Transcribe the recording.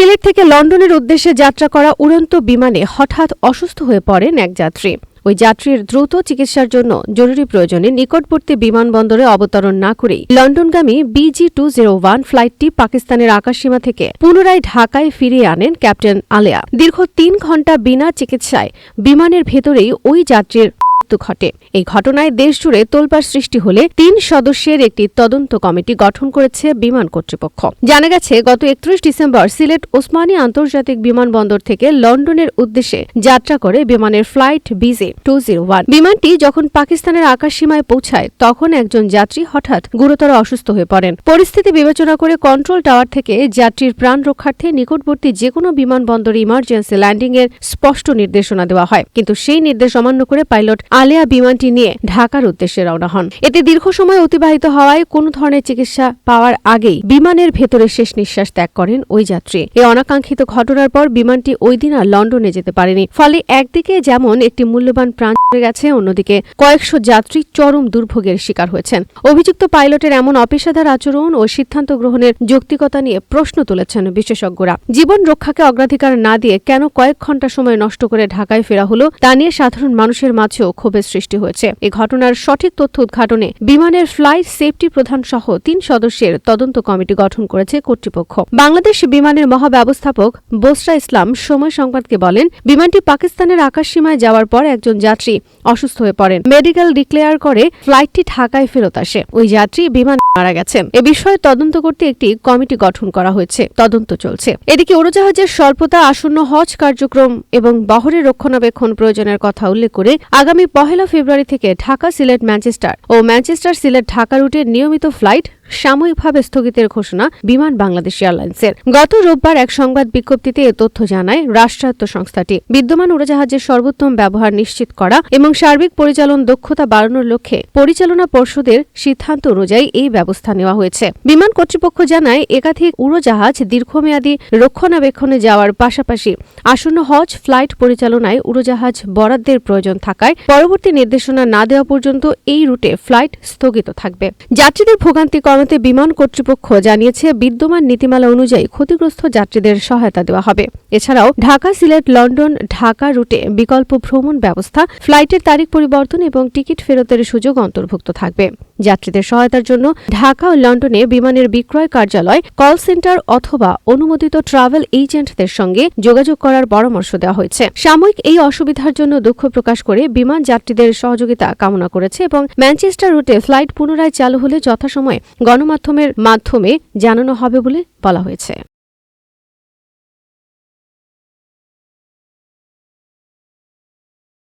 সিলেট থেকে লন্ডনের উদ্দেশ্যে যাত্রা করা উড়ন্ত বিমানে হঠাৎ অসুস্থ হয়ে পড়েন এক যাত্রী। ওই যাত্রীর দ্রুত চিকিৎসার জন্য জরুরি প্রয়োজনে নিকটবর্তী বিমানবন্দরে অবতরণ না করেই লন্ডনগামী বিজি টু জিরো ওয়ান ফ্লাইটটি পাকিস্তানের আকাশসীমা থেকে পুনরায় ঢাকায় ফিরিয়ে আনেন ক্যাপ্টেন আলেয়া। দীর্ঘ তিন ঘণ্টা বিনা চিকিৎসায় বিমানের ভেতরেই ওই যাত্রীর মৃত্যু ঘটে। এই ঘটনায় দেশজুড়ে তোলপাড় সৃষ্টি হলে তিন সদস্যের একটি তদন্ত কমিটি গঠন করেছে বিমান কর্তৃপক্ষ। জানা গেছে, গত একত্রিশ ডিসেম্বর সিলেট ওসমানী আন্তর্জাতিক বিমানবন্দর থেকে লন্ডনের উদ্দেশ্যে যাত্রা করে বিমানের ফ্লাইট বিজে টু জিরো ওয়ান। বিমানটি যখন পাকিস্তানের আকাশসীমায় পৌঁছায়, তখন একজন যাত্রী হঠাৎ গুরুতর অসুস্থ হয়ে পড়েন। পরিস্থিতি বিবেচনা করে কন্ট্রোল টাওয়ার থেকে যাত্রীর প্রাণ রক্ষার্থে নিকটবর্তী যে কোনো বিমানবন্দরে ইমার্জেন্সি ল্যান্ডিং এর স্পষ্ট নির্দেশনা দেওয়া হয়। কিন্তু সেই নির্দেশ অমান্য করে পাইলট আলেয়া বিমানটি নিয়ে ঢাকার উদ্দেশ্যে রওনা হন। এতে দীর্ঘ সময় অতিবাহিত হওয়ায় কোনো ধরনের চিকিৎসা পাওয়ার আগেই বিমানের ভেতরে শেষ নিঃশ্বাস ত্যাগ করেন ওই যাত্রী। এই অনাকাঙ্ক্ষিত ঘটনার পর বিমানটি ওই দিন আর লন্ডনে যেতে পারেনি। ফলে একদিকে যেমন একটি মূল্যবান প্রাণ গেছে, অন্যদিকে কয়েকশো যাত্রী চরম দুর্ভোগের শিকার হয়েছেন। অভিযুক্ত পাইলটের এমন অপেশাদার আচরণ ও সিদ্ধান্ত গ্রহণের যৌক্তিকতা নিয়ে প্রশ্ন তুলেছেন বিশেষজ্ঞরা। জীবন রক্ষাকে অগ্রাধিকার না দিয়ে কেন কয়েক ঘণ্টা সময় নষ্ট করে ঢাকায় ফেরা হলো, তা নিয়ে সাধারণ মানুষের মাঝেও ক্ষোভের সৃষ্টি হয়েছে। এ ঘটনার সঠিক তথ্য উদ্ঘাটনে বিমানের ফ্লাইট সেফটি প্রধান সহ তিন সদস্যের তদন্ত কমিটি গঠন করেছে কর্তৃপক্ষ। বাংলাদেশ বিমানের মহাব্যবস্থাপক বোসরা ইসলাম সময় সংবাদকে বলেন, বিমানটি পাকিস্তানের আকাশসীমায় যাওয়ার পর একজন যাত্রী অসুস্থ হয়ে পড়েন। মেডিকেল ডিক্লেয়ার করে ফ্লাইটটি ঢাকায় ফেরত আসে। ওই যাত্রী বিমান মারা গেছেন এ বিষয়ে তদন্ত করতে একটি কমিটি গঠন করা হয়েছে। তদন্ত চলছে। এদিকে উড়োজাহাজের স্বল্পতা, আসন্ন হজ কার্যক্রম এবং বহরের রক্ষণাবেক্ষণ প্রয়োজনের কথা উল্লেখ করে আগামী পহেলা ফেব্রুয়ারি থেকে ঢাকা সিলেট ম্যানচেস্টার ও ম্যানচেস্টার সিলেট ঢাকা রুটের নিয়মিত ফ্লাইট সাময়িকভাবে স্থগিতের ঘোষণা বিমান বাংলাদেশ এয়ারলাইন্সের। গত রোববার এক সংবাদ বিজ্ঞপ্তিতে এ তথ্য জানায় রাষ্ট্রায়ত্ত সংস্থাটি। বিদ্যমান উড়োজাহাজের সর্বোত্তম ব্যবহার নিশ্চিত করা এবং সার্বিক পরিচালন দক্ষতা বাড়ানোর লক্ষ্যে পরিচালনা পর্ষদের সিদ্ধান্ত অনুযায়ী এই ব্যবস্থা নেওয়া হয়েছে। বিমান কর্তৃপক্ষ জানায়, একাধিক উড়োজাহাজ দীর্ঘমেয়াদী রক্ষণাবেক্ষণে যাওয়ার পাশাপাশি আসন্ন হজ, ফ্লাইট পরিচালনায় উড়োজাহাজ বরাদ্দের প্রয়োজন থাকায় পরবর্তী নির্দেশনা না দেওয়া পর্যন্ত এই রুটে ফ্লাইট স্থগিত থাকবে। যাত্রীদের ভোগান্তি কমাতে বিমান কর্তৃপক্ষ জানিয়েছে, বিদ্যমান নীতিমালা অনুযায়ী ক্ষতিগ্রস্ত যাত্রীদের সহায়তা দেওয়া হবে। এছাড়াও ঢাকা, সিলেট, লন্ডন, ঢাকা রুটে বিকল্প ভ্রমণ ব্যবস্থা, ফ্লাইটের তারিখ পরিবর্তন এবং টিকিট ফেরতের সুযোগ অন্তর্ভুক্ত থাকবে। যাত্রীদের সহায়তার জন্য ঢাকা ও লন্ডনে বিমানের বিক্রয় কার্যালয়, কল সেন্টার অথবা অনুমোদিত ট্রাভেল এজেন্টদের সঙ্গে যোগাযোগ করার পরামর্শ দেওয়া হয়েছে। সাময়িক এই অসুবিধার জন্য দুঃখ প্রকাশ করে বিমান যাত্রীদের সহযোগিতা কামনা করেছে এবং ম্যানচেস্টার রুটে ফ্লাইট পুনরায় চালু হলে যথাসময়ে গণমাধ্যমের মাধ্যমে জানানো হবে বলে বলা হয়েছে।